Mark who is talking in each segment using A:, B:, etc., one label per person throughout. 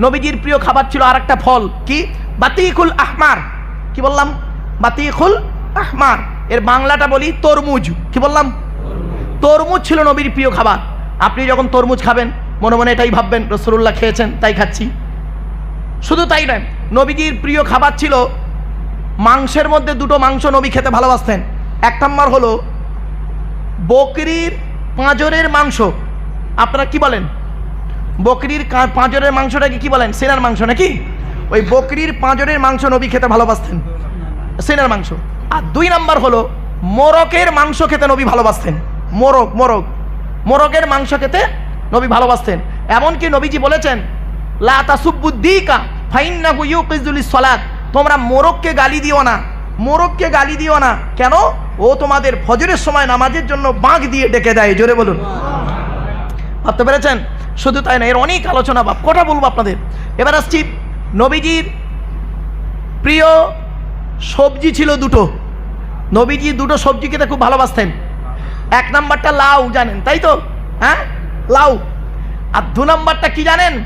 A: নবীজির প্রিয় খাবার ছিল আর একটা ফল। কি? বাতিকুল আহমার। কি বললাম? বাতিকুল আহমার। এর বাংলাটা বলি তরমুজ। কি বললাম? তরমুজ ছিল নবীর প্রিয় খাবার। আপনি যখন তরমুজ খাবেন, মনে মনে এটাই ভাববেন রসুল্লাহ খেয়েছেন, তাই খাচ্ছি। শুধু তাই নয়, নবীজির প্রিয় খাবার ছিল মাংসের মধ্যে দুটো মাংস নবী খেতে ভালোবাসতেন। এক নম্বর হলো বকরির, পাঁজরের মাংস। আপনারা কি বলেন? বকরির পাঁজরের মাংসটাকে কি বলেন? সেনার মাংস নাকি? ওই বকরির পাঁজরের মাংস নবী খেতে ভালোবাসতেন। সেনার মাংস। আর দুই নাম্বার হলো মোরকের মাংস খেতে নবী ভালোবাসতেন। মোরগ মোরগ। মোরগের মাংস খেতে নবী ভালোবাসতেন। এমনকি নবীজি বলেছেন, লা তাসুব্বুদ্দিকা ফাইন্নাহু তোমরা মোরগকে গালি দিও না। মোরগকে গালি দিও না। কেন? ও তোমাদের ফজরের সময় নামাজের জন্য বাঁক দিয়ে ডেকে দেয়। জোরে বলুন। ভাবতে পেরেছেন? শুধু তাই না, এর অনেক আলোচনা বাপ কটা বলব আপনাদের। এবার আসছি নবীজির প্রিয় সবজি ছিল দুটো। নবীজি দুটো সবজি খেতে খুব ভালোবাসতেন। এক নাম্বারটা লাউ, জানেন, তাই তো? হ্যাঁ? লাউ। আর দু নাম্বারটা কি জানেন?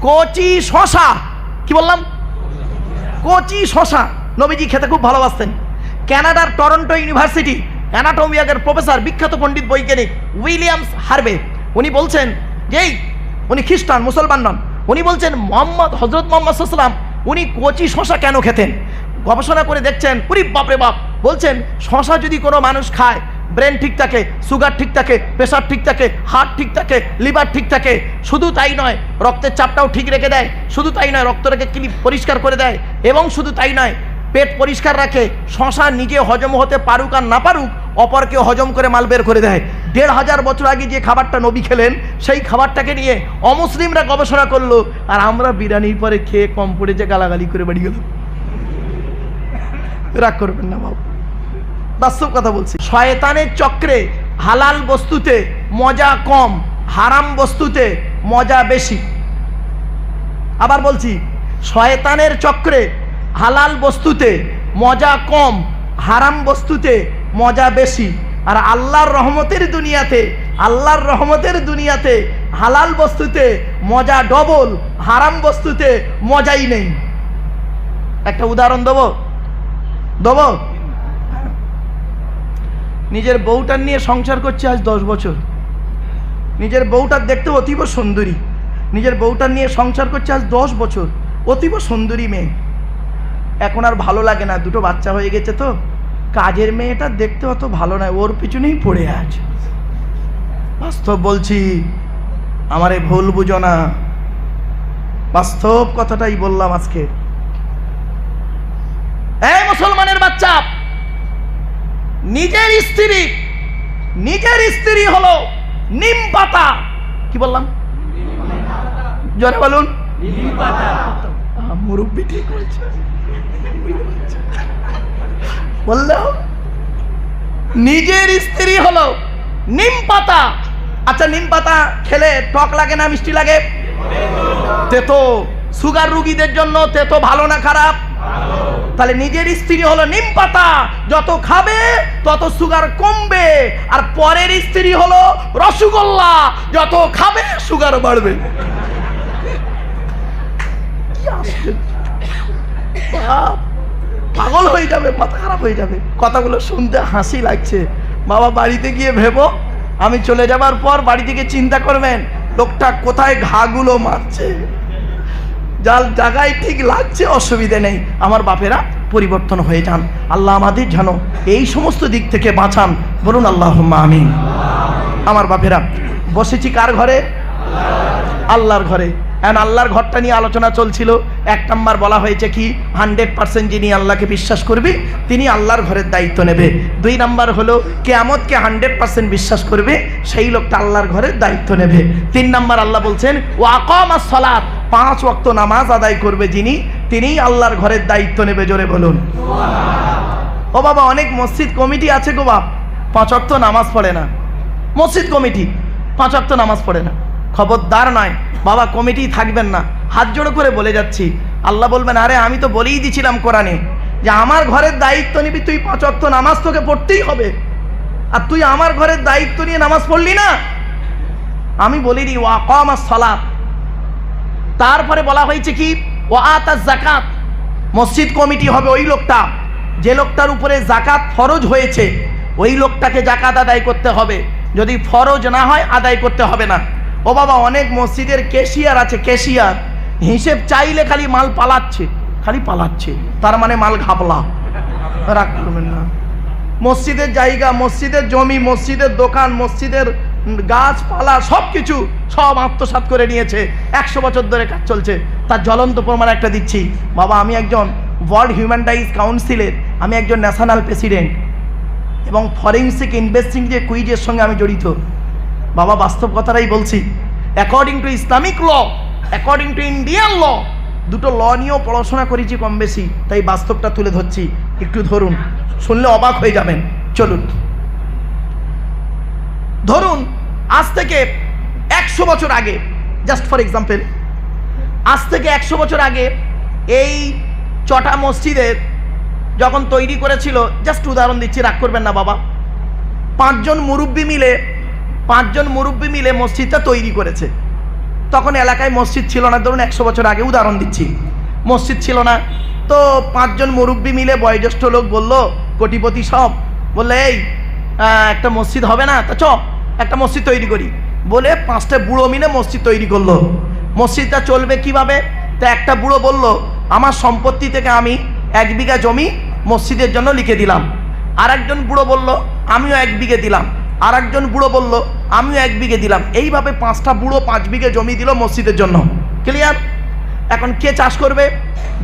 A: কচি শশা কি বললাম? কচি শশা নবীজি খেতে খুব ভালোবাসতেন। ক্যানাডার টরন্টো ইউনিভার্সিটি, অ্যানাটোমিয়াগের প্রফেসর বিখ্যাত পণ্ডিত বৈজ্ঞানিক উইলিয়ামস হার্বে। উনি বলছেন যেই, উনি খ্রিস্টান, মুসলমান নন। উনি বলছেন, মোহাম্মদ হজরত মোহাম্মদ সাল্লাম উনি কচি শশা কেন খেতেন? গবেষণা করে দেখছেন উনি বাপরে বাপ, বলছেন, শশা যদি কোনো মানুষ খায়, ব্রেন ঠিক থাকে, সুগার ঠিক থাকে প্রেশার ঠিক থাকে, হার্ট ঠিক থাকে, লিভার ঠিক থাকে, শুধু তাই নয়, রক্তের চাপটাও ঠিক রেখে দেয়, শুধু তাই নয়, রক্তটাকে ক্লিপ পরিষ্কার করে দেয়, এবং শুধু তাই নয়, পেট পরিষ্কার রাখে, শশা নিজে হজম হতে পারুক আর না পারুক অপরকে হজম করে মাল বের করে দেয়। দেড় হাজার বছর আগে যে খাবারটা নবী খেলেন, সেই খাবারটাকে নিয়ে অমুসলিমরা গবেষণা করল, আর আমরা বিরিয়ানির পরে খেয়ে কম পড়েছে, গালাগালি করে বাড়ি গেল রাগ করবেন না, বাবু। বাস্তব কথা বলছি। শয়তানের চক্রে হালাল বস্তুতে মজা কম, হারাম বস্তুতে মজা বেশি। আবার বলছি, শয়তানের চক্রে হালাল বস্তুতে মজা কম, হারাম বস্তুতে মজা বেশি। আর আল্লাহর রহমতের দুনিয়াতে, আল্লাহর রহমতের দুনিয়াতে হালাল বস্তুতে মজা ডবল, হারাম বস্তুতে মজাই নেই। একটা উদাহরণ দেবো? দেবো? নিজের বউটার নিয়ে সংসার করছে আজ দশ বছর। নিজের বউটার দেখতে অতীব সুন্দরী। নিজের বউটার নিয়ে সংসার করছে আজ দশ বছর। অতীব সুন্দরী মেয়ে। এখন আর ভালো লাগে না, দুটো বাচ্চা হয়ে গেছে তো। কাজের মেয়েটা দেখতে অত ভালো নয় ওর পিছনেই পড়ে আছে। বাস্তব বলছি আমার আমারে ভুল বুঝো না। বাস্তব কথাটাই বললাম আজকে। এই মুসলমানের বাচ্চা নিজের স্ত্রী নিজের স্ত্রী হলো নিম পাতা। কি বললাম? জোরে বলুন। মুরব্বি ঠিক বলছে। বলল, নিজের স্ত্রী হলো নিম পাতা। আচ্ছা নিম পাতা খেলে টক লাগে না, মিষ্টি লাগে? তেতো। সুগার রুগীদের জন্য তেতো ভালো না খারাপ? তাহলে নিজের স্ত্রী হলো নিম পাতা। যত খাবে, তত সুগার কমবে। আর পরের স্ত্রী হলো রসগোল্লা। যত খাবে, সুগার বাড়বে। কি পাগল হয়ে যাবে, মাথা খারাপ হয়ে যাবে। কথাগুলো শুনতে হাসি লাগছে। বাবা বাড়িতে গিয়ে ভেবো, আমি চলে যাবার পর বাড়ি থেকে চিন্তা করবেন, লোকটা কোথায় ঘাগুলো মারছে। যার জায়গায় ঠিক লাগছে, অসুবিধে নেই। আমার বাপেরা পরিবর্তন হয়ে যান। আল্লাহ আমাদের যেন এই সমস্ত দিক থেকে বাঁচান। বলুন আল্লাহ আমিন। আমার বাপেরা, বসেছি কার ঘরে? আল্লাহর ঘরে। এখন আল্লাহর ঘরটা নিয়ে আলোচনা চলছিল। এক নম্বর বলা হয়েছে কি হান্ড্রেড পার্সেন্ট যিনি আল্লাহকে বিশ্বাস করবে, তিনি আল্লাহর ঘরের দায়িত্ব নেবে। দুই নাম্বার হলো, কেয়ামতকে হান্ড্রেড পার্সেন্ট বিশ্বাস করবে, সেই লোকটা আল্লাহর ঘরের দায়িত্ব নেবে। তিন নাম্বার আল্লাহ বলছেন ও আকম আর সলাৎ পাঁচ ওয়াক্ত নামাজ আদায় করবে যিনি, তিনিই আল্লাহর ঘরের দায়িত্ব নেবে, জোরে বলুন। ও বাবা, অনেক মসজিদ কমিটি আছে গো বাপ। পাঁচ ওয়াক্ত নামাজ পড়ে না। মসজিদ কমিটি, পাঁচ ওয়াক্ত নামাজ পড়ে না। খবরদার নয়। বাবা কমিটি থাকবেন না। হাত জোড়ো করে বলে যাচ্ছি। আল্লাহ বলবেন, আরে, আমি তো বলেই দিছিলাম কোরআনে যে আমার ঘরের দায়িত্ব নিবি, তুই পাঁচ ওয়াক্ত নামাজ তোকে পড়তেই হবে। আর তুই আমার ঘরের দায়িত্ব নিয়ে নামাজ পড়লি না? আমি বলি বলিনি ওয়াকাম আর সলা তারপরে বলা হয়েছে কি ও আতা জাকাত মসজিদ কমিটি হবে ওই লোকটা। যে লোকটার উপরে জাকাত ফরজ হয়েছে, ওই লোকটাকে জাকাত আদায় করতে হবে। যদি ফরজ না হয়, আদায় করতে হবে না। ও বাবা, অনেক মসজিদের কেশিয়ার আছে কেশিয়ার হিসেব চাইলে খালি মাল পালাচ্ছে, খালি পালাচ্ছে। তার মানে মাল ঘাপলা। রাগ করবেন না। মসজিদের জায়গা, মসজিদের জমি, মসজিদের দোকান, মসজিদের গাছপালা সব কিছু সব আত্মসাৎ করে নিয়েছে। একশো বছর ধরে কাজ চলছে। তার জ্বলন্ত প্রমাণ একটা দিচ্ছি। বাবা, আমি একজন ওয়ার্ল্ড হিউম্যান রাইটস কাউন্সিলের, আমি একজন ন্যাশনাল প্রেসিডেন্ট। এবং ফরেন্সিক ইনভেস্টিং যে কুইজের সঙ্গে আমি জড়িত। বাবা বাস্তব কথাটাই বলছি। According to Islamic law according to Indian law দুটো ল নিয়েও পড়াশোনা করেছি কম বেশি, তাই বাস্তবটা তুলে ধরছি। একটু ধরুন, শুনলে অবাক হয়ে যাবেন। চলুন। ধরুন, আজ থেকে একশো বছর আগে জাস্ট ফর এক্সাম্পল আজ থেকে একশো বছর আগে এই চটা মসজিদের যখন তৈরি করেছিল জাস্ট উদাহরণ দিচ্ছি, রাগ করবেন না বাবা। পাঁচজন মুরব্বী মিলে পাঁচজন মুরব্বী মিলে মসজিদটা তৈরি করেছে। তখন এলাকায় মসজিদ ছিল না। ধরুন একশো বছর আগে উদাহরণ দিচ্ছি। মসজিদ ছিল না। তো পাঁচজন মুরব্বী মিলে বয়োজ্যেষ্ঠ লোক বলল, কোটিপতি সব। বললে, এই একটা মসজিদ হবে না? তা চ, একটা মসজিদ তৈরি করি। বলে পাঁচটা বুড়ো মিলে মসজিদ তৈরি করল। মসজিদটা চলবে কীভাবে? তা একটা বুড়ো বলল, আমার সম্পত্তি থেকে আমি এক বিঘা জমি মসজিদের জন্য লিখে দিলাম। আর একজন বুড়ো বলল, আমিও এক বিঘে দিলাম। আর একজন বুড়ো বলল, আমিও এক বিঘে দিলাম। এইভাবে পাঁচটা বুড়ো পাঁচ বিঘে জমি দিল মসজিদের জন্য। ক্লিয়ার এখন কে চাষ করবে?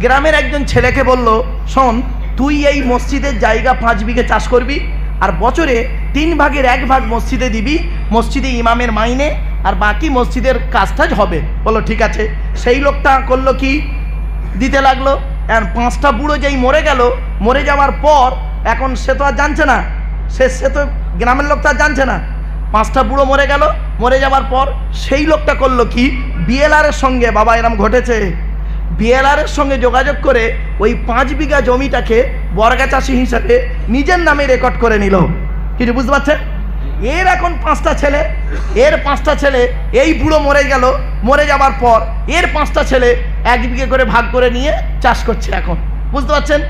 A: গ্রামের একজন ছেলেকে বলল, শোন, তুই এই মসজিদের জায়গা পাঁচ বিঘে চাষ করবি আর বছরে তিন ভাগের এক ভাগ মসজিদে দিবি, মসজিদে ইমামের মাইনে আর বাকি মসজিদের কাজটাজ হবে। বলো ঠিক আছে। সেই লোকটা করল কি? দিতে লাগল। আর পাঁচটা বুড়ো যেই মরে গেল, মরে যাওয়ার পর এখন সে তো আর জানছে না। সে সে তো গ্রামের লোক তো আর জানছে না। পাঁচটা বুড়ো মরে গেল, মরে যাওয়ার পর সেই লোকটা করল কি? বিএলআরের সঙ্গে, বাবা এরম ঘটেছে। বিএলআরের সঙ্গে যোগাযোগ করে ওই পাঁচ বিঘা জমিটাকে বর্গা চাষি হিসাবে নিজের নামে রেকর্ড করে নিল। কিছু বুঝতে পারছেন? এর এখন পাঁচটা ছেলে, এর পাঁচটা ছেলে, এই বুড়ো মরে গেল, মরে যাবার পর এর পাঁচটা ছেলে এক বিঘে করে ভাগ করে নিয়ে চাষ করছে এখন। বুঝতে পারছেন?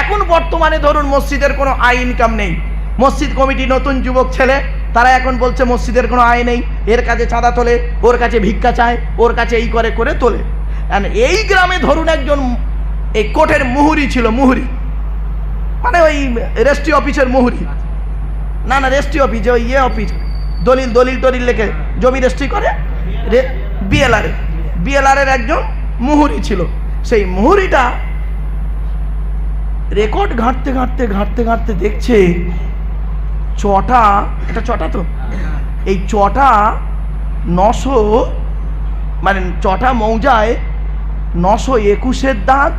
A: এখন বর্তমানে ধরুন মসজিদের কোনো আয় ইনকাম নেই। মসজিদ কমিটি নতুন যুবক ছেলে, তারা এখন বলছে মসজিদের কোনো আয় নেই, এর কাছে চাঁদা তোলে, ওর কাছে ভিক্ষা চায়, ওর কাছে এই করে করে তোলে। এই গ্রামে ধরুন একজন, এই কোর্টের মুহুরি ছিল, মুহুরি। মানে ওই রেস্ট্রি অফিসের মুহুরি। না না রেস্ট্রি অফিস, ওই ইয়ে অফিস। দলিল দলিল, টলিল লেখে, জমি রেস্ট্রি করে বিএলআর বিএলআর এর একজন মুহুরি ছিল। সেই মুহুরিটা রেকর্ড ঘাঁটতে ঘাঁটতে ঘাঁটতে ঘাঁটতে দেখছে চটা, এটা চটা তো? এই চটা নশো মানে চটা মৌজায় নশো একুশের দাগ,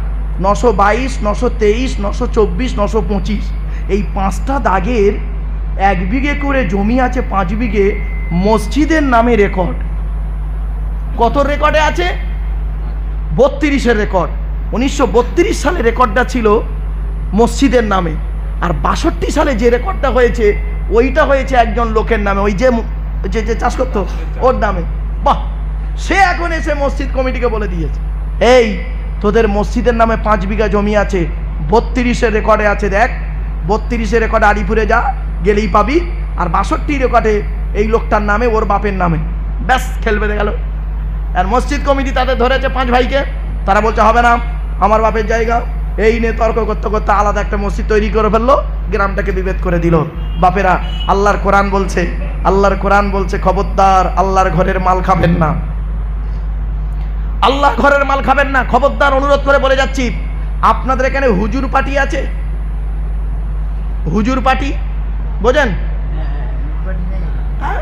A: নশো বাইশ, নশো তেইশ, নশো চব্বিশ, নশো পঁচিশ। এই পাঁচটা দাগের এক বিঘে করে জমি আছে, পাঁচ বিঘে মসজিদের নামে রেকর্ড। কত রেকর্ডে আছে? বত্রিশের রেকর্ড। উনিশশো বত্রিশ সালে রেকর্ডটা ছিল মসজিদের নামে। আর বাষট্টি সালে যে রেকর্ডটা হয়েছে ওইটা হয়েছে একজন লোকের নামে, ওই যে যে যে চাষ করতো, ওর নামে। বাহ! সে এখন এসে মসজিদ কমিটিকে বলে দিয়েছে। এই, তোদের মসজিদের নামে পাঁচ বিঘা জমি আছে, বত্রিশের রেকর্ডে আছে দেখ। বত্রিশের রেকর্ডে আলিপুরে যা, গেলেই পাবি। আর বাষট্টি রেকর্ডে এই লোকটার নামে, ওর বাপের নামে। ব্যাস খেলবে গেল। আর মসজিদ কমিটি তাদের ধরেছে পাঁচ ভাইকে। তারা বলছে, হবে না, আমার বাপের জায়গা। এই নিয়ে তর্ক করতে করতে আলাদা একটা মসজিদ তৈরি করে ফেলল, গ্রামটাকে বিভেদ করে দিল। বাপেরা, আল্লাহর কোরআন বলছে, আল্লাহর কোরআন বলছে, খবরদার আল্লাহর ঘরের মাল খাবেন না। আল্লাহ ঘরের মাল খাবেন না, খবরদার অনুরোধ করে বলে যাচ্ছি। আপনাদের এখানে হুজুর পার্টি আছে? হুজুর পার্টি? বোঝেন? হ্যাঁ?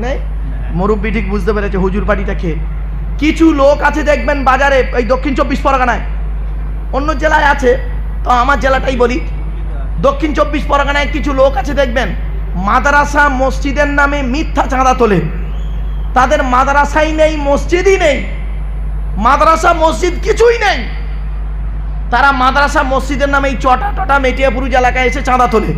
A: নেই? মুরব্বী ঠিক বুঝতে পেরেছে হুজুর পার্টিটা খেয়ে কিছু লোক আছে দেখবেন বাজারে, এই দক্ষিণ চব্বিশ পরগনায়। অন্য জেলায় আছে, তো আমার জেলাটাই বলি। দক্ষিণ চব্বিশ পরগনায় কিছু লোক আছে, দেখবেন, মাদ্রাসা মসজিদের নামে মিথ্যা চাঁদা তোলে। তাদের মাদ্রাসাই নেই, মসজিদই নেই। মাদ্রাসা মসজিদ কিছুই নেই। তারা মাদ্রাসা মসজিদের নামে এই চটা টটা মেটিয়াপুরুজ এলাকায় এসে চাঁদা তোলে।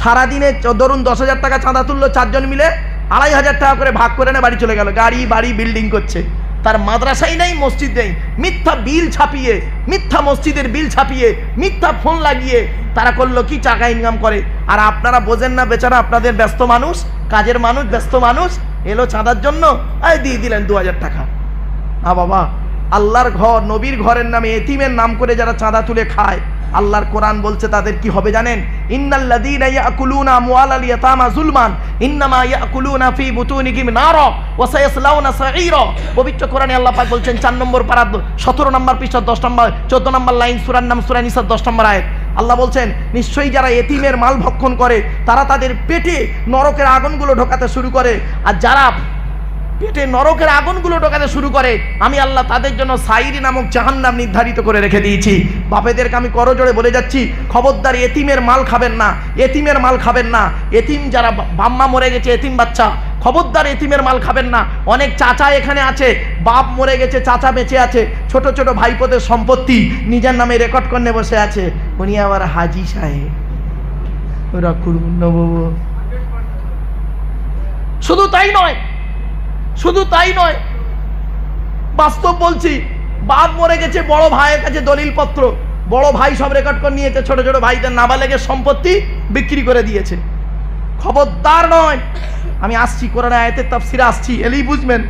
A: সারাদিনে ধরুন দশ হাজার টাকা চাঁদা তুললো, চারজন মিলে আড়াই হাজার টাকা করে ভাগ করে নিয়ে বাড়ি চলে গেল। গাড়ি, বাড়ি, বিল্ডিং করছে। তার মাদ্রাসাই নেই, মসজিদ নেই। মিথ্যা বিল ছাপিয়ে, মিথ্যা মসজিদের বিল ছাপিয়ে, মিথ্যা ফোন লাগিয়ে তারা করল কি? টাকা ইনকাম করে। আর আপনারা বোঝেন না বেচারা, আপনাদের ব্যস্ত মানুষ, কাজের মানুষ, ব্যস্ত মানুষ, এলো চাঁদার জন্য, এই দিয়ে দিলেন দু হাজার টাকা। আ বাবা, আল্লাহর ঘর, নবীর ঘরের নামে এতিমের নাম করে যারা চাঁদা তুলে খায় আল্লাহর কোরআন বলছে তাদের কি হবে জানেন? ইন্নাল্লাযীনা ইয়াকুলুনা আমওয়ালাল ইয়াতামা যুলমান, ইন্নামা ইয়াকুলুনা ফি বুতুনিহিম নারা, ওয়া সায়াসলাউনা সাঈরা। পবিত্র কোরআনে আল্লাহ পাক বলছেন 4 নম্বর পারা 17 নম্বর পৃষ্ঠা 10 নম্বর 14 নম্বর লাইন, সূরার নাম সূরা নিসা 10 নম্বর আয়াত। আল্লাহ বলছেন, নিশ্চয়ই যারা এতিমের মাল ভক্ষণ করে, তারা তাদের পেটে নরকের আগুনগুলো ঢোকাতে শুরু করে। আর যারা পেটে নরকের আগুনগুলো ঢোকাতে শুরু করে। আমি আল্লাহ তাদের জন্য সাইরি নামক জাহান্নাম নির্ধারিত করে রেখে দিয়েছি। বাপেদেরকে আমি করজোড়ে বলে যাচ্ছি, খবরদার এতিমের মাল খাবেন না, এতিমের মাল খাবেন না। এতিম যারা বাম্মা মরে গেছে, এতিম বাচ্চা, খবরদার এতিমের মাল খাবেন না। অনেক চাচা এখানে আছে, বাপ মরে গেছে, চাচা বেঁচে আছে। ছোট ছোট ভাইপোদের সম্পত্তি নিজের নামে রেকর্ড করে বসে আছে। উনি আবার হাজি সাহেব। ওরা করুন শুধু তাই নয় শুধু তাই নয়, বাস্তব বলছি বাপ মরে গেছে বড় ভাইয়ের কাছে দলিলপত্র। বড় ভাই সব রেকর্ড করে নিয়েছে, ছোট ছোট ভাইদের নাবালেগের সম্পত্তি বিক্রি করে দিয়েছে। খবরদার নয়, আমি আসছি কোরআন আয়াতের তাফসিরে আসছি, এলেই বুঝবেন।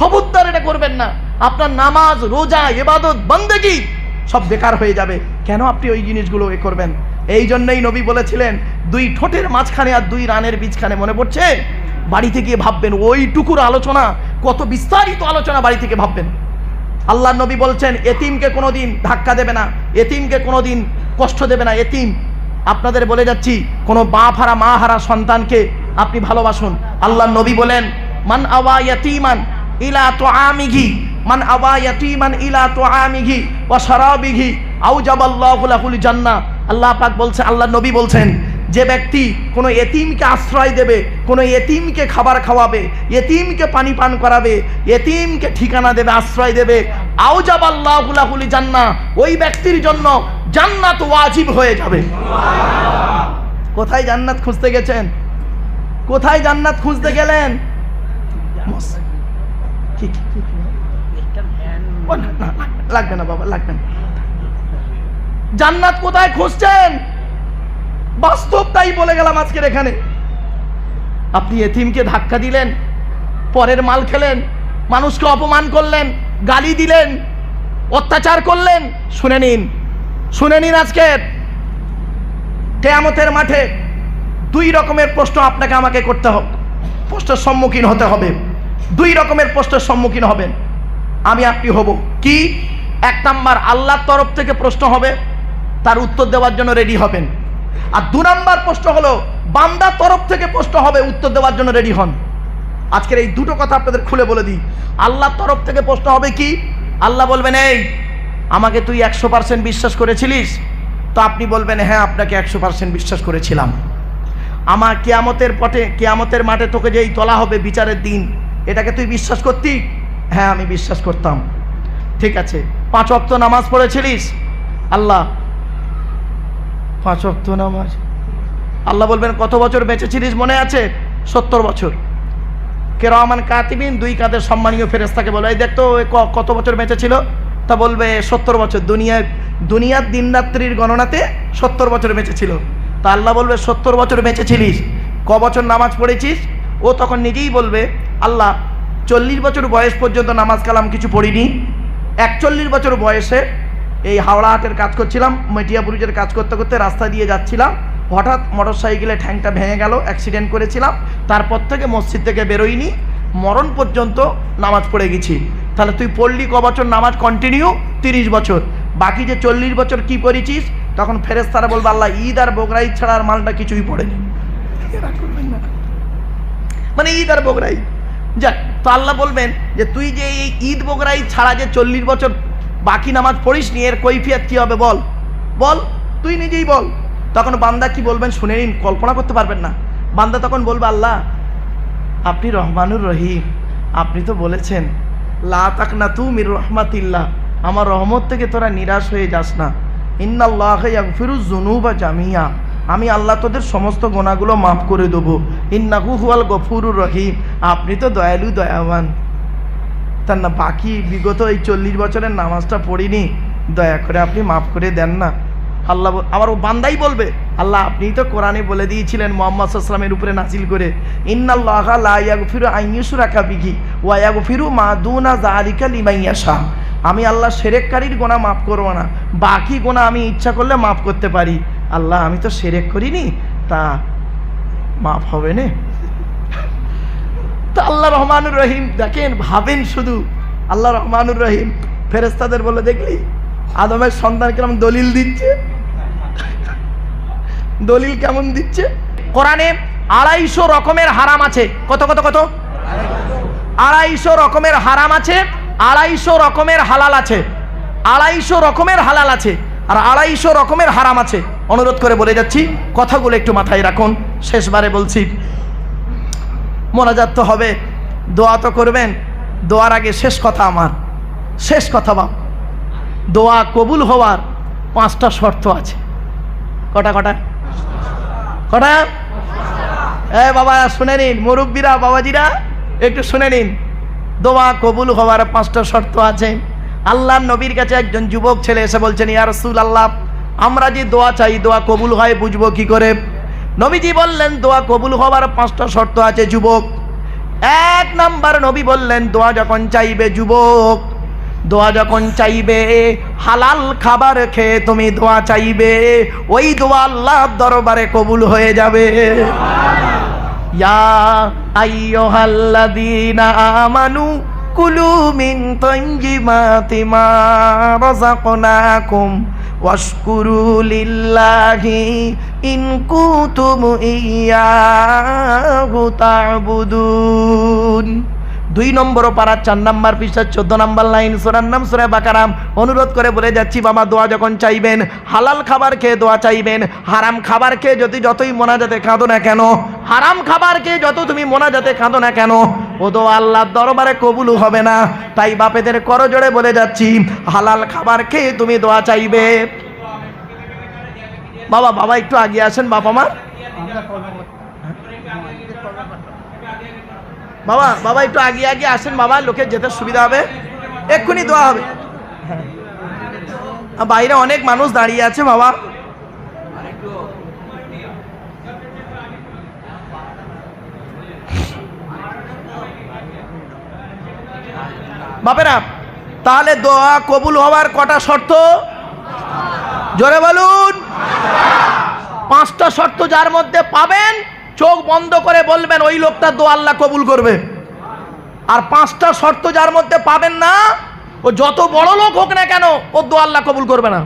A: খবরদার এটা করবেন না, আপনার নামাজ, রোজা এবাদত বন্দেগি সব বেকার হয়ে যাবে। কেন আপনি ওই জিনিসগুলো এ করবেন? এই জন্যই নবী বলেছিলেন, দুই ঠোঁটের মাঝখানে আর দুই রানের বীজখানে, মনে পড়ছে? বাড়িতে গিয়ে ভাববেন, ওইটুকুর আলোচনা, কত বিস্তারিত আলোচনা বাড়ি থেকে ভাববেন। আল্লাহ নবী বলছেন, এতিমকে কোনোদিন ধাক্কা দেবে না, এতিমকে কোনোদিন কষ্ট দেবে না, এতিম। আপনাদের বলে যাচ্ছি, কোনো বাপ হারা মা হারা সন্তানকে আপনি ভালোবাসুন। আল্লাহ নবী বলেন, মান আওয়া ইয়াতিমান ইলা তো আমিঘি মান আওয়া ইয়াতিমান ইলা তো আমিঘি ও সারাবিঘি আউজাবাল্লাহু লাহুল জান্নাহ। আল্লাহ পাক বলছে, আল্লাহ নবী বলছেন যে ব্যক্তি কোনো এতিমকে আশ্রয় দেবে, কোনো এতিমকে খাবার খাওয়াবে, এতিমকে পানি পান করাবে, এতিমকে ঠিকানা দেবে, আশ্রয় দেবে আউজাবাল্লাহুলাহুলি জান্না ওই ব্যক্তির জন্য জান্নাত ওয়াজিব হয়ে যাবে। কোথায় জান্নাত খুঁজতে গেছেন? কোথায় জান্নাত খুঁজতে গেলেন? লাগবে না বাবা, লাগবে না। জান্নাত কোথায় খুঁজছেন? বাস্তব তাই বলে গেলাম আজকের এখানে। আপনি এতিমকে ধাক্কা দিলেন, পরের মাল খেলেন, মানুষকে অপমান করলেন, গালি দিলেন, অত্যাচার করলেন। শুনে নিন শুনে নিন আজকের। কেয়ামতের মাঠে দুই রকমের প্রশ্ন আপনাকে আমাকে করতে হবে। প্রশ্নের সম্মুখীন হতে হবে। দুই রকমের প্রশ্নের সম্মুখীন হবেন। আমি আপনি হব কি? এক নাম্বার, আল্লাহর তরফ থেকে প্রশ্ন হবে, তার উত্তর দেওয়ার জন্য রেডি হবেন। আর দু নাম্বার প্রশ্ন হলো বান্দার তরফ থেকে প্রশ্ন হবে, উত্তর দেওয়ার জন্য রেডি হন। আজকের এই দুটো কথা আপনাদের খুলে বলে দিই। আল্লাহর তরফ থেকে প্রশ্ন হবে কি? আল্লাহ বলবেন, এই, আমাকে তুই একশো পার্সেন্ট বিশ্বাস করেছিলিস? তো আপনি বলবেন হ্যাঁ আপনাকে একশো পার্সেন্ট বিশ্বাস করেছিলাম। আমার কেয়ামতের পটে কেয়ামতের মাঠে তোকে যেই তোলা হবে বিচারের দিন, এটাকে তুই বিশ্বাস করতি? হ্যাঁ আমি বিশ্বাস করতাম। ঠিক আছে, পাঁচ অক্ত নামাজ পড়েছিলিস? আল্লাহ পাঁচ অক্ত নামাজ। আল্লাহ বলবেন, কত বছর বেঁচেছিলিস মনে আছে? সত্তর বছর। কে রহমান কাতিবিন দুই কাদের সম্মানীয় ফেরেস্তাকে বলে, এই দেখতো কত বছর বেঁচে ছিল? তা বলবে, সত্তর বছর। দুনিয়ার দুনিয়ার দিনরাত্রির গণনাতে সত্তর বছর বেঁচে ছিল। তা আল্লাহ বলবে, সত্তর বছর বেঁচে ছিলিস। ক বছর নামাজ পড়েছিস? ও তখন নিজেই বলবে, আল্লাহ, চল্লিশ বছর বয়স পর্যন্ত নামাজ কালাম কিছু পড়িনি। একচল্লিশ বছর বয়সে এই হাওড়া হাটের কাজ করছিলাম মেটিয়াপুরুজের কাজ করতে করতে রাস্তা দিয়ে যাচ্ছিলাম। হঠাৎ মোটর সাইকেলে ঠ্যাংটা ভেঙে গেল অ্যাক্সিডেন্ট করেছিলাম। তারপর থেকে মসজিদ থেকে বেরোইনি, মরণ পর্যন্ত নামাজ পড়ে গেছি। তাহলে তুই পড়লি ক বছর নামাজ? কন্টিনিউ তিরিশ বছর। বাকি যে চল্লিশ বছর কি করেছিস তখন ফেরেস তারা বলবে, আল্লাহ, ঈদ আর বকরাইদ ছাড়া আর মালটা কিছুই পড়েনি। মানে ঈদ আর বকরাইদ। যাক, তো আল্লাহ বলবেন যে, তুই যে এই ঈদ বকরাইদ ছাড়া যে চল্লিশ বছর বাকি নামাজ পড়িস নি, এর কৈফিয়াত কি হবে বল? বল, তুই নিজেই বল। তখন বান্দা কি বলবেন শুনে নিন, কল্পনা করতে পারবেন না। বান্দা তখন বলবে, আল্লাহ, আপনি রহমানুর রহিম। আপনি তো বলেছেন, লা তাক না তু মির রহমাতিল্লাহ। আমার রহমত থেকে তোরা নিরাশ হয়ে যাস না। ইন্নাল্লাহ ইয়াগফিরুজ জুনুবা জামিয়া। আমি আল্লাহ তোদের সমস্ত গোনাগুলো মাফ করে দেবো। ইন্নাহু হুয়াল গফুরুর রহিম। আপনি তো দয়ালু, দয়াবান। তার না, বাকি বিগত এই চল্লিশ বছরের নামাজটা পড়িনি। দয়া করে আপনি মাফ করে দেন না। আল্লাহ আবার ও বান্দাই বলবে, আল্লাহ আপনিই তো কোরআনে বলে দিয়েছিলেন মোহাম্মদ সাল্লামের উপরে নাসিল করে, ইন্নাল্লাহ লা ইয়াগফিরু আন ইউশরাকা বিহি ওয়া ইয়াগফিরু মা দুনা যালিকা লিমান ইয়াশা। আমি আল্লাহ সেরেককারীর গোনা মাফ করব না, বাকি গোনা আমি ইচ্ছা করলে মাফ করতে পারি। আল্লাহ, আমি তো সেরেক করিনি, তা মাফ হবে না। তো আল্লাহ রহমানুর রহিম। দেখেন, ভাবেন শুধু। আল্লাহ রহমানুর রহিম। ফেরেস্তাদের বলে, দেখলি? আদমের সন্তান কেমন দলিল দিচ্ছে? দলিল কেমন দিচ্ছে? কোরআনে আড়াইশো রকমের হারাম আছে। কত কত কত? আড়াইশো রকমের হারাম আছে, আড়াইশো রকমের হালাল আছে, আড়াইশো রকমের হালাল আছে, আর আড়াইশো রকমের হারাম আছে। অনুরোধ করে বলে যাচ্ছি, কথাগুলো একটু মাথায় রাখুন। শেষবারে বলছি মোনাজাত তো হবে। দোয়া তো করবেন। দোয়ার আগে শেষ কথা আমার। শেষ কথা বাপ। দোয়া কবুল হওয়ার পাঁচটা শর্ত আছে। কটা কটা? কটা? এ বাবা, শুনে নিন। মুরব্বীরা, বাবাজিরা, একটু শুনে নিন। দোয়া কবুল হওয়ার পাঁচটা শর্ত আছে। আল্লাহ নবীর কাছে একজন যুবক ছেলে এসে বলছেন, ইয়া রসুল আল্লাহ আমরা যে দোয়া চাই, দোয়া কবুল হয়, বুঝব কি করে? নবীজি বললেন, দোয়া কবুল হওয়ার পাঁচটা শর্ত আছে, যুবক। এক নাম্বার নবী বললেন, দোয়া যখন চাইবে যুবক, দোয়া যখন চাইবে হালাল খাবার খেয়ে তুমি দোয়া চাইবে, ওই দোয়া আল্লাহ দরবারে কবুল হয়ে যাবে। ইয়া আমানু কুলু মিন তাইয়্যিমাতি মা ওয়াশকুরু লিল্লাহি ইন কুনতুম ইয়্যাহু তা'বুদুন দুই নম্বর পাড়া চার নাম্বার পৃষ্ঠা চোদ্দ নাম্বার লাইন, সোরার নাম সোরা বাকারাম। অনুরোধ করে বলে যাচ্ছি, বাবা, দোয়া যখন চাইবেন, হালাল খাবার খেয়ে দোয়া চাইবেন। হারাম খাবার খেয়ে যদি যতই মোনাজাতে কাঁদো না কেন, হারাম খাবার খেয়ে যত তুমি মোনাজাতে কাঁদো না কেন, ও তো আল্লাহর দরবারে কবুল হবে না। তাই বাপেদের করজোড়ে বলে যাচ্ছি, হালাল খাবার খেয়ে তুমি দোয়া চাইবে। বাবা বাবা, একটু আগে আসেন, বাবা মা। বাবা বাবা, একটু আগে আগে আসেন বাবা লোকের যেতে সুবিধা হবে। এক্ষুনি দোয়া হবে। বাইরে অনেক মানুষ দাঁড়িয়ে আছে বাবা। বাপেরা, তাহলে দোয়া কবুল হওয়ার কটা শর্ত? জোরে বলুন। পাঁচটা শর্ত যার মধ্যে পাবেন চোখ বন্ধ করে বলবেন, ওই লোকটা দোয়া আল্লাহ কবুল করবে। আর পাঁচটা শর্ত যার মধ্যে পাবেন না, ও যত বড় লোক হোক না কেন, ও দোয়া আল্লাহ কবুল করবে না।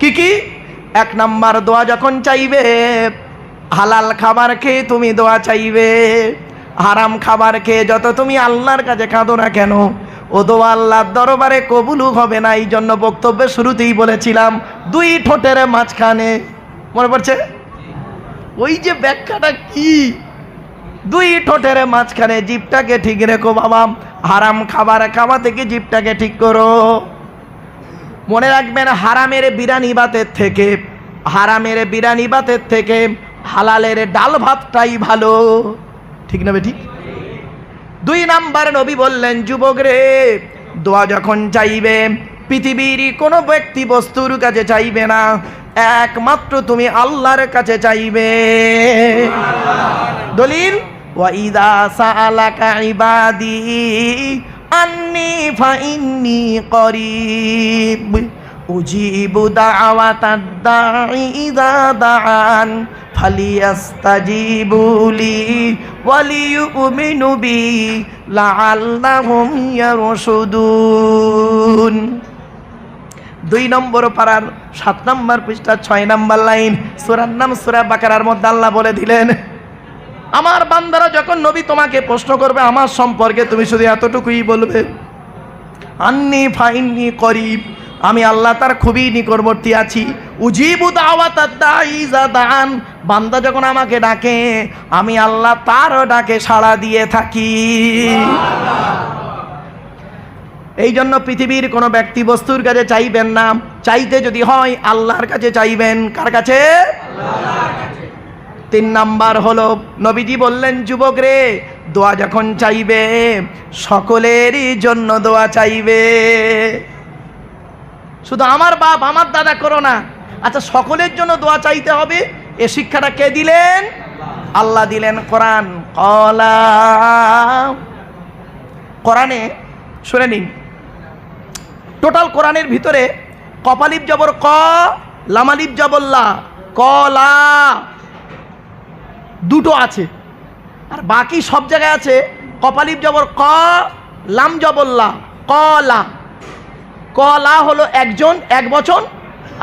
A: কি কি? এক নাম্বার, দোয়া যখন চাইবে, হালাল খাবার খেয়ে তুমি দোয়া চাইবে। হারাম খাবার খেয়ে যত তুমি আল্লাহর কাছে কাঁদো না কেন, ও দোয়া আল্লাহর দরবারে কবুলু হবে না। এই জন্য বক্তব্যের শুরুতেই বলেছিলাম, দুই ঠোঁটের মাঝখানে। মনে পড়ছে? ওই যে ব্যাখ্যাটা কি? দুই ঠোঁটের মাঝখানে জিপটাকে ঠিক রেখো বাবা। হারাম খাবার খাওয়া থেকে জিপটাকে ঠিক করো। মনে রাখবেন হারামের বিরানি বাতের থেকে, হারামের বিরানি বাতের থেকে হালালের ডাল ভাতটাই ভালো। ঠিক না ঠিক? দুই নাম্বার নবী বললেন, যুবক রে, দোয়া যখন চাইবে পৃথিবীর কোনো ব্যক্তি বস্তুর কাছে চাইবে না। একমাত্র তুমি আল্লাহর কাছে চাইবে। দলিল, ওয়াইদা সালাকা ইবাদি আন্নি ফাইন্নি করিব। উজিবু দাওয়াতাদ দাঈ ইযা দাআন ফালিয়াস্তাজিবুলি ওয়ালিয়ুমিনু বি লাআল্লাহুম ইয়ারশুদুন। দুই নম্বর পাড়ার সাত নম্বর পৃষ্ঠা ছয় নম্বর লাইন। সুরার নাম সুরা বাকারার মধ্যে আল্লাহ বলে দিলেন, আমার বান্দারা যখন নবী তোমাকে প্রশ্ন করবে, আমার সম্পর্কে তুমি শুধু এতটুকুই বলবে, আন্নি ফাইন্নি করিব, আমি আল্লাহ তার খুবই নিকটবর্তী আছি। উজিবু দান বান্দা যখন আমাকে ডাকে, আমি আল্লাহ তার ডাকে সাড়া দিয়ে থাকি। এই জন্য পৃথিবীর কোনো ব্যক্তি বস্তুর কাছে চাইবেন না। চাইতে যদি হয় আল্লাহর কাছে চাইবেন। কার কাছে? তিন নাম্বার হলো, নবীজি বললেন, যুবক রে, দোয়া যখন চাইবে, সকলেরই জন্য দোয়া চাইবে। শুধু আমার বাপ, আমার দাদা করো না। আচ্ছা সকলের জন্য দোয়া চাইতে হবে? এ শিক্ষাটা কে দিলেন? আল্লাহ দিলেন কোরআন। কলা। কোরআনে, শুনে নিন টোটাল কোরআনের ভিতরে কপালিপ জবর ক লামালিপ জবল্লা কলা দুটো আছে। আর বাকি সব জায়গায় আছে কপালিপ জবর ক, লাম জবল্লা কলা কলা হলো একজন, এক বচন,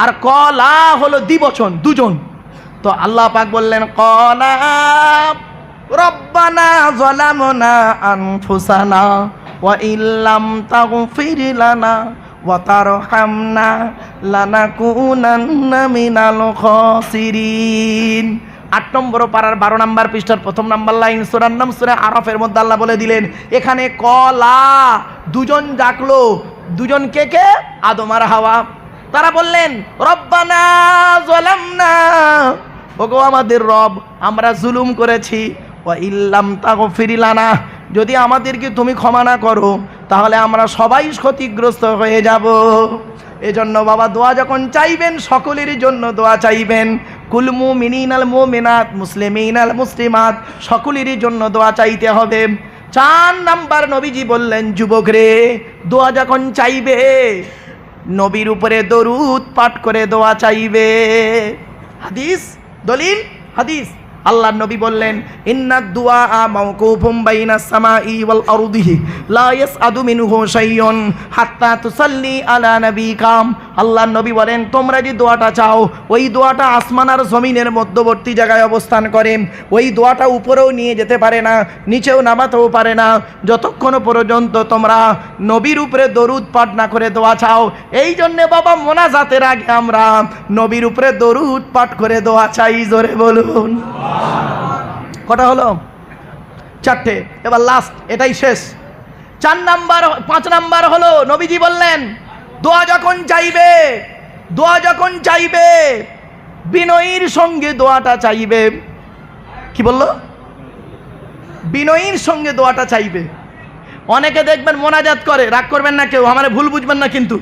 A: আর কলা হলো দ্বিবচন, দুজন। তো আল্লাহ পাক বললেন কলা রব্বানা জলামনা আনফুসানা ওয়া ইল্লাম তাগফির লানা ওয়া তারহামনা লানাকুনান্না মিনাল খাসিরিন আট নম্বর পাড়ার বারো নম্বর পৃষ্ঠার প্রথম নাম্বার লাইন, সুরার নাম সুরা আরফের মধ্যে আল্লাহ বলে দিলেন, এখানে কলা, দুজন ডাকলো দুজন কে কে? আদম আর হাওয়া। তারা বললেন, রব্বানা জলামনা। ওগো আমাদের রব, আমরা জুলুম করেছি। ও ইল্লাম তাগো ফিরিলানা যদি আমাদেরকে তুমি ক্ষমা না করো, তাহলে আমরা সবাই ক্ষতিগ্রস্ত হয়ে যাব। এজন্য বাবা, দোয়া যখন চাইবেন সকলেরই জন্য দোয়া চাইবেন। কুলমু মিনিনাল মুমিনাত, মুসলিমিনাল মুসলিমাত সকলেরই জন্য দোয়া চাইতে হবে। চার নাম্বার নবীজি বললেন, যুবক রে, দোয়া যখন চাইবে, নবীর উপরে দরুদ পাঠ করে দোয়া চাইবে। হাদিস? দলিল? হাদিস? আল্লাহ নবী বললেন, ইন্না দুআ মাওকুফুম বাইনা সামাই ওয়াল আরদিহি লা ইয়াসআদু মিনহু শাইয়ুন হাত্তা তুসাল্লি আলা নবিকাম আল্লাহ নবী বলেন, তোমরা যে দোয়াটা চাও, ওই দোয়াটা আসমান আর জমিনের মধ্যবর্তী জায়গায় অবস্থান করে। ওই দোয়াটা উপরেও নিয়ে যেতে পারে না, নিচেও নামাতেও পারে না। যতক্ষণ পর্যন্ত তোমরা নবীর উপরে দরুদ পাঠ না করে দোয়া চাও, এই জন্যে বাবা মোনাজাতের আগে আমরা নবীর উপরে দরুদ পাঠ করে দোয়া চাই, জোরে বলুন। কটা হলো? চারটে। এবার লাস্ট এটাই শেষ। চার নাম্বার, পাঁচ নাম্বার হলো, নবীজি বললেন, দোয়া যখন চাইবে, দোয়া যখন চাইবে, বিনয়ীর সঙ্গে দোয়াটা চাইবে। কি বলল? বিনয়ীর সঙ্গে দোয়াটা চাইবে। অনেকে দেখবেন মোনাজাত করে, রাগ করবেন না কেউ, আমার ভুল বুঝবেন না কিন্তু।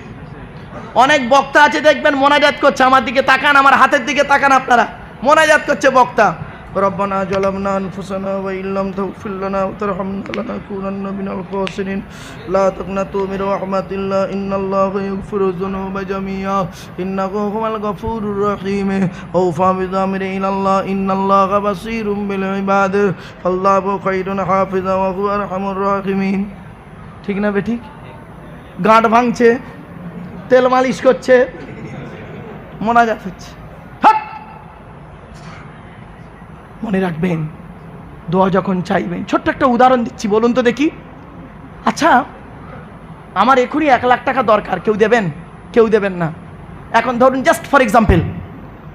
A: অনেক বক্তা আছে দেখবেন মোনাজাত করছে, আমার দিকে তাকান, আমার হাতের দিকে তাকান আপনারা। মোনাজাত করছে বক্তা। ربنا ظلمنا انفسنا وان لم تغفر لنا وترحمنا لنكونن من الخاسرين لا تقنطوا من رحمة الله ان الله يغفر الذنوب جميعا انه هو الغفور الرحيم اوفى بالامر الى الله ان الله بصير بالعباد فالله خير حافظا وهو ارحم الراحمين ঠিক না বে ঠিক গাঁট ভাঙছে তেল মালিশ করছে মোনাজাত হচ্ছে মনে রাখবেন, দোয়া যখন চাইবেন। ছোট্ট একটা উদাহরণ দিচ্ছি, বলুন তো দেখি। আচ্ছা আমার এখনই এক লাখ টাকা দরকার, কেউ দেবেন? কেউ দেবেন না। এখন ধরুন জাস্ট ফর এক্সাম্পল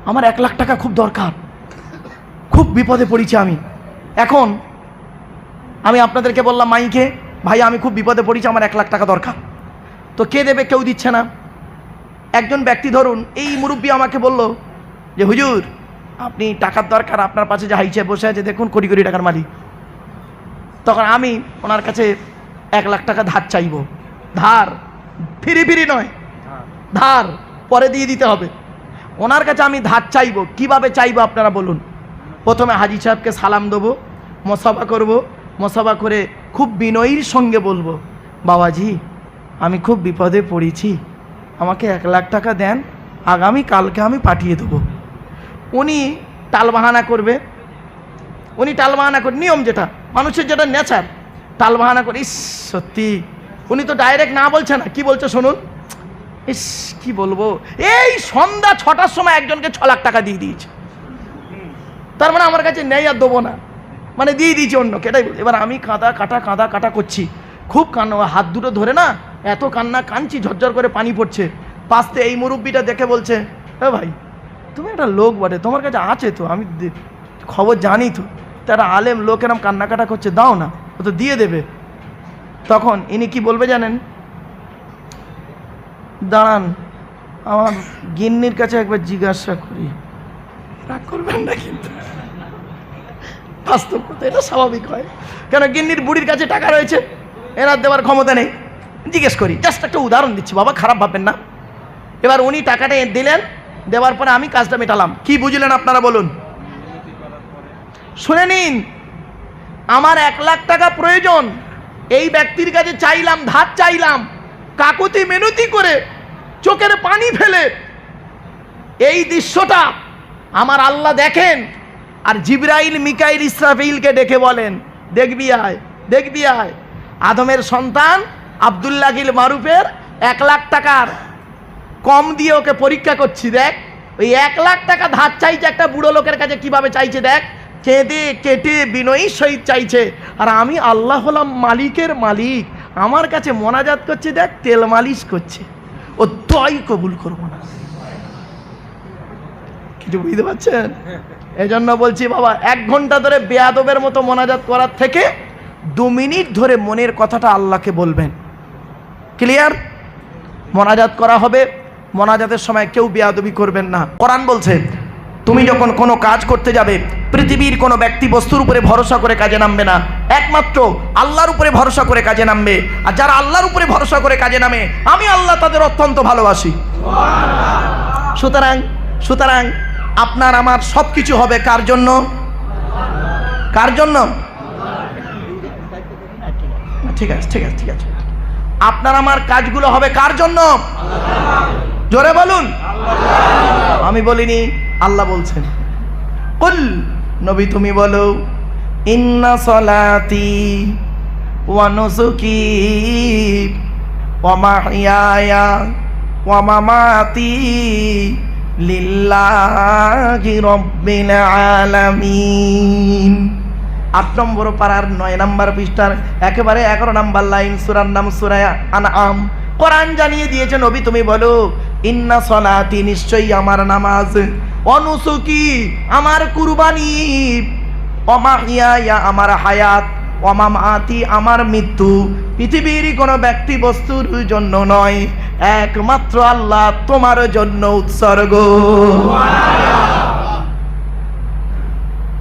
A: আমার এক লাখ টাকা খুব দরকার। খুব বিপদে পড়েছি আমি। এখন, আমি আপনাদেরকে বললাম, মাইকে, ভাই, আমি খুব বিপদে পড়েছি, আমার এক লাখ টাকা দরকার। তো কে দেবে, কেউ দিচ্ছে না। একজন ব্যক্তি ধরুন, এই মুরব্বী আমাকে বলল যে, হুজুর আপনি টাকার দরকার, আপনার পাশে যে হাইচে বসে আছে, দেখুন কোটি কোটি টাকার মালিক। তখন আমি ওনার কাছে এক লাখ টাকা ধার চাইব। ধার ফিরি ফিরি নয়। ধার পরে দিয়ে দিতে হবে। ওনার কাছে আমি ধার চাইব। কীভাবে চাইব আপনারা বলুন? প্রথমে হাজি সাহেবকে সালাম দেবো মশাবা করব মশাবা করে খুব বিনয়ীর সঙ্গে বলব, বাবাজি, আমি খুব বিপদে পড়েছি। আমাকে এক লাখ টাকা দেন আগামী কালকে আমি পাঠিয়ে দেবো। উনি টালবাহানা করবে। উনি টালবাহানা করে নিয়ম যেটা, মানুষের যেটা নেচার টালবাহানা করে ইস, সত্যি। উনি তো ডাইরেক্ট না বলছে না। কি বলছে শুনুন। ইস, কি বলব? এই সন্ধ্যা ছটার সময় একজনকে ছ লাখ টাকা দিয়ে দিয়েছে। তার মানে আমার কাছে নেই আর দেবো না। মানে দিয়ে দিয়েছি অন্যকে, এটাই এবার আমি কাঁদা, কাটা কাঁদা, কাটা করছি। খুব কান্না হাত দুটো ধরে না, এত কান্না, কাঁদছি, ঝরঝর করে পানি পড়ছে। পাশতে এই মুরব্বিটা দেখে বলছে হ্যাঁ ভাই তুমি একটা লোক বটে, তোমার কাছে আছে তো, আমি খবর জানি তো। তারা আলেম লোক এরম কান্নাকাটা করছে, দাও না, ও তো দিয়ে দেবে। তখন ইনি কি বলবে জানেন? দাঁড়ান, আমার গিন্নির কাছে একবার জিজ্ঞাসা করি। রাগ করবেন না কিন্তু। বাস্তব কথা, এটা স্বাভাবিক হয়। কেন গিন্নির বুড়ির কাছে টাকা রয়েছে, এনার দেওয়ার ক্ষমতা নেই। জিজ্ঞেস করি, জাস্ট একটা উদাহরণ দিচ্ছি, বাবা, খারাপ ভাববেন না। এবার উনি টাকাটা দিলেন দেওয়ার পরে আমি কাজটা মেটালাম। কি বুঝলেন আপনারা বলুন? শুনে নিন, আমার এক লাখ টাকা প্রয়োজন। এই ব্যক্তির কাছে চাইলাম, ধার চাইলাম। কাকুতি মেনুতি করে চোখের পানি ফেলে এই দৃশ্যটা আমার আল্লাহ দেখেন আর জিব্রাইল, মিকাইল, ইসরাফিলকে ডেকে বলেন, দেখবি আয় দেখবি আয়। আদমের সন্তান আবদুল্লাহিল মারুফের এক লাখ টাকার কম দিয়ে ওকে পরীক্ষা করছি, দেখ। ওই এক লাখ টাকা ধার চাইছে একটা বুড়ো লোকের কাছে, কীভাবে চাইছে, দেখ। কেঁদে কেটে বিনয়ী সহিত চাইছে। আর আমি আল্লাহ হলাম মালিকের মালিক। আমার কাছে মোনাজাত করছে, দেখ, তেল মালিশ করছে। ও তই কবুল করব না। কিছু বুঝতে পারছেন? এই জন্য বলছি, বাবা, এক ঘণ্টা ধরে বেয়াদবের মতো মোনাজাত করার থেকে দু মিনিট ধরে মনের কথাটা আল্লাহকে বলবেন। ক্লিয়ার? মোনাজাত করা হবে। মোনাজাতের সময় কেউ বেয়াদবি করবেন না। কোরআন বলছে, তুমি যখন কোনো কাজ করতে যাবে, পৃথিবীর কোনো ব্যক্তি বস্তুর উপরে ভরসা করে কাজে নামবে না। একমাত্র আল্লাহর উপরে ভরসা করে কাজে নামবে। আর যারা আল্লাহর উপরে ভরসা করে কাজে নামে, আমি আল্লাহ তাদের অত্যন্ত ভালোবাসি। সুতরাং সুতরাং আপনার আমার সব কিছু হবে কার জন্য? কার জন্য? ঠিক আছে ঠিক আছে ঠিক আছে। আপনার আমার কাজগুলো হবে কার জন্য? জোরে বলুন। আমি বলিনি, আল্লাহ বলছেন। কুল, নবী তুমি বলো, ইন্না সলাতি ওয়া নুসুকি ওয়া মাহইয়ায়া ওয়া মামাতি লিল্লাহি রাব্বিল আলামিন। আট নম্বর পাড়ার নয় নাম্বার পৃষ্ঠার একেবারে এগারো নাম্বার লাইন, সুরার নাম সুরায়া আম কোরআন জানিয়ে দিয়েছে নবী, তুমি বলো, ইন্না সলাতি নিশ্চয়ই আমার নামাজ। অনুসুকি, আমার কুরবানি। অমাহিয়া আমার হায়াত। অমামাতি আমার মৃত্যু। পৃথিবীর কোনো ব্যক্তি বস্তুর জন্য নয়, একমাত্র আল্লাহ তোমার জন্য উৎসর্গ।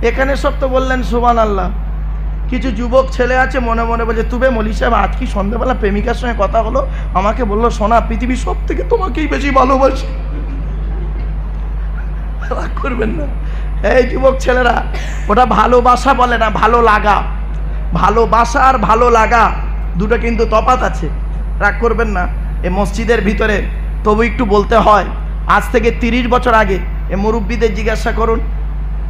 A: এখানে সব তো বললেন সুবান আল্লাহ কিছু যুবক ছেলে আছে, মনে মনে বলছে, তুবে মলি সাহেব, আজ কি সন্ধ্যাবেলা প্রেমিকার সঙ্গে কথা হলো? আমাকে বলল সোনা পৃথিবীর সব থেকে তোমাকেই বেশি ভালোবাসি। রাগ করবেন না। এই যুবক ছেলেরা, ওটা ভালোবাসা বলে না, ভালো লাগা। ভালোবাসা আর ভালো লাগা, দুটো কিন্তু তফাত আছে। রাগ করবেন না, এ মসজিদের ভিতরে তবু একটু বলতে হয়, আজ থেকে তিরিশ বছর আগে এ মুরব্বীদের জিজ্ঞাসা করুন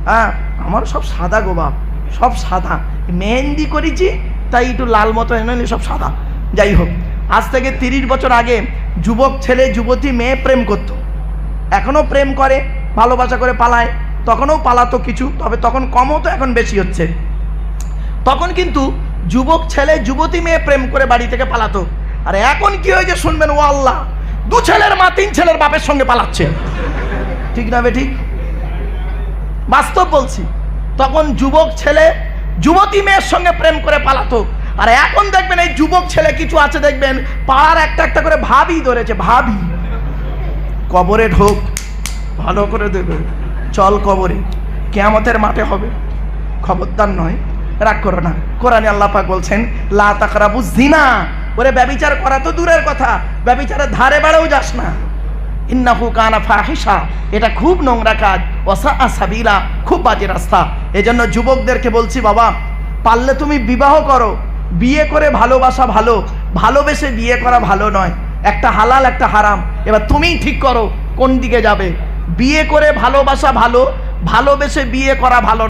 A: হ্যাঁ আমার সব সাদা গোবাব সব সাদা। মেহেন্দি করেছি, তাই একটু লাল মতো এনে সব সাদা। যাই হোক, আজ থেকে তিরিশ বছর আগে যুবক ছেলে, যুবতী মেয়ে প্রেম করত। এখনও প্রেম করে, ভালোবাসা করে পালায়, তখনও পালাতো কিছু, তবে তখন কম হতো এখন বেশি হচ্ছে। তখন কিন্তু যুবক ছেলে, যুবতী মেয়ে প্রেম করে বাড়ি থেকে পালাতো। আর এখন কি হয়েছে শুনবেন? ও আল্লাহ, দু ছেলের মা, তিন ছেলের বাপের সঙ্গে পালাচ্ছে। ঠিক না বে ঠিক? বাস্তব বলছি। তখন যুবক ছেলে যুবতী মেয়ের সঙ্গে প্রেম করে পালাতো। আর এখন দেখবেন এই যুবক ছেলে কিছু আছে, দেখবেন পাড়ার একটা একটা করে ভাবি ধরেছে, ভাবি। কবরে ঢোক, ভালো করে দেবে। চল কবরে, কেয়ামতের মাঠে হবে। খবরদার নয়, রাগ করো না। কোরআনে আল্লাহ পাক বলছেন, লা তাকরাবু জিনা। ওরে ব্যবিচার করা তো দূরের কথা, ব্যবিচারের ধারে বেড়েও যাস না। ইন্নাহু কানা ফাহিসা এটা খুব নোংরা কাজ। ওসা আসাবিলা খুব বাজে রাস্তা। এজন্য যুবকদেরকে বলছি, বাবা, পারলে তুমি বিবাহ করো। বিয়ে করে ভালোবাসা ভালো। ভালোবেসে বিয়ে করা ভালো নয়। একটা হালাল, একটা হারাম। এবার তুমিই ঠিক করো কোন দিকে যাবে। বিয়ে করে ভালোবাসা ভালো, ভালোবেসে বিয়ে করা ভালো